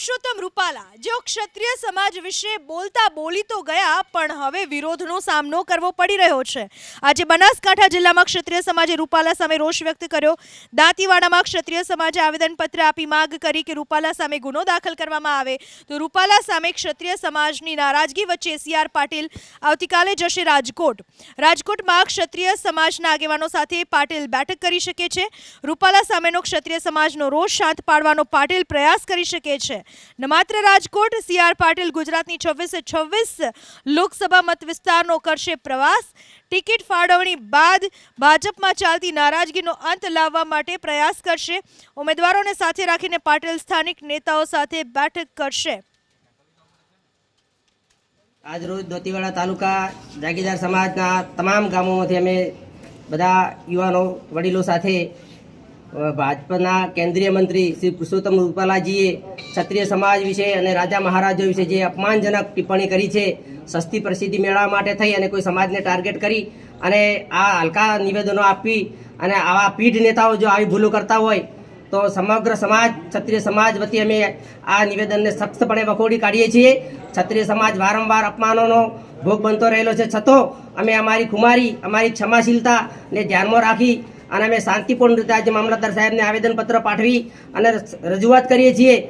પુરુષોત્તમ રૂપાલા, જેઓ ક્ષત્રિય સમાજ વિશે બોલતા બોલી તો ગયા, પણ હવે વિરોધનો સામનો કરવો પડી રહ્યો છે. આજે બનાસકાંઠા જિલ્લામાં ક્ષત્રિય સમાજે રૂપાલા સામે રોષ વ્યક્ત કર્યો. દાંતીવાડામાં ક્ષત્રિય સમાજે આવેદનપત્ર આપી માંગ કરી કે રૂપાલા સામે ગુનો દાખલ કરવામાં આવે. તો રૂપાલા સામે ક્ષત્રિય સમાજની નારાજગી વચ્ચે સીઆર પાટીલ આવતીકાલે જશે રાજકોટ. રાજકોટમાં ક્ષત્રિય સમાજના આગેવાનો સાથે પાટીલ બેઠક કરી શકે છે. રૂપાલા સામેનો ક્ષત્રિય સમાજનો રોષ શાંત પાડવાનો પાટીલ પ્રયાસ કરી શકે છે. ન માત્ર રાજકોટ, સીઆર પાટીલ ગુજરાતની છવ્વીસે છવ્વીસ લોકસભા મત વિસ્તારનો કરશે પ્રવાસ. ટિકિટ ફાળવણી બાદ ભાજપમાં ચાલતી નારાજગીનો અંત લાવવા માટે પ્રયાસ કરશે. ઉમેદવારોને સાથે રાખીને પાટીલ સ્થાનિક નેતાઓ સાથે બેઠક કરશે. આજરોજ દોતીવાડા તાલુકા જાગીરદાર સમાજના તમામ ગામોમાંથી અમે બધા યુવાનો, વડીલો સાથે ભાજપના કેન્દ્રીય મંત્રી શ્રી પુરુષોત્તમ રૂપાલાજીએ ક્ષત્રિય સમાજ વિશે અને રાજા મહારાજો વિશે જે અપમાનજનક ટિપ્પણી કરી છે, સસ્તી પ્રસિદ્ધિ મેળવવા માટે થઈ અને કોઈ સમાજને ટાર્ગેટ કરી અને આ હલકા નિવેદનો આપી અને આવા પીઢ નેતાઓ જો આવી ભૂલો કરતા હોય, તો સમગ્ર સમાજ, ક્ષત્રિય સમાજ વતી અમે આ નિવેદનને સખ્તપણે વખોડી કાઢીએ છીએ. ક્ષત્રિય સમાજ વારંવાર અપમાનોનો ભોગ બનતો રહેલો છે. છતાં અમે અમારી ખુમારી, અમારી ક્ષમાશીલતાને ધ્યાનમાં રાખી અને અમે શાંતિપૂર્ણ રીતે આજે મામલતદાર સાહેબને આવેદનપત્ર પાઠવી અને રજૂઆત કરીએ છીએ.